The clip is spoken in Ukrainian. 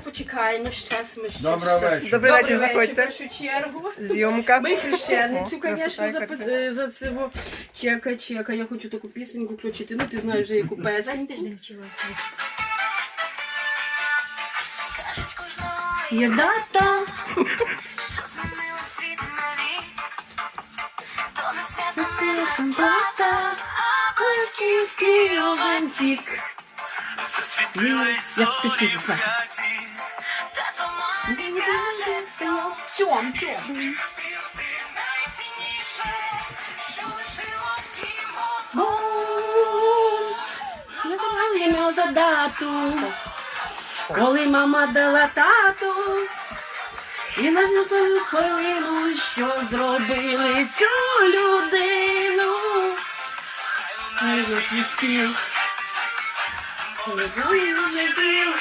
почекаємо ще. Ми ще Добрий вечір. Добрий вечір, в заходьте. першу чергу. Зйомка. Ми хрещеницю, О, красота звісно, за, яка. е, за це. во. Чека, чека, я хочу таку пісеньку включити. Ну, ти знаєш вже яку песеньку. Є дата. Що змінила світ нові, то не свято не зарплата, а Батьківський романтик. Я пісню знаю. Лишилось Ми забуваємо за дату, коли мама дала тату. І на свою хвилину, що зробили цю людину. Хай нас не спів. Не знаю, не спів.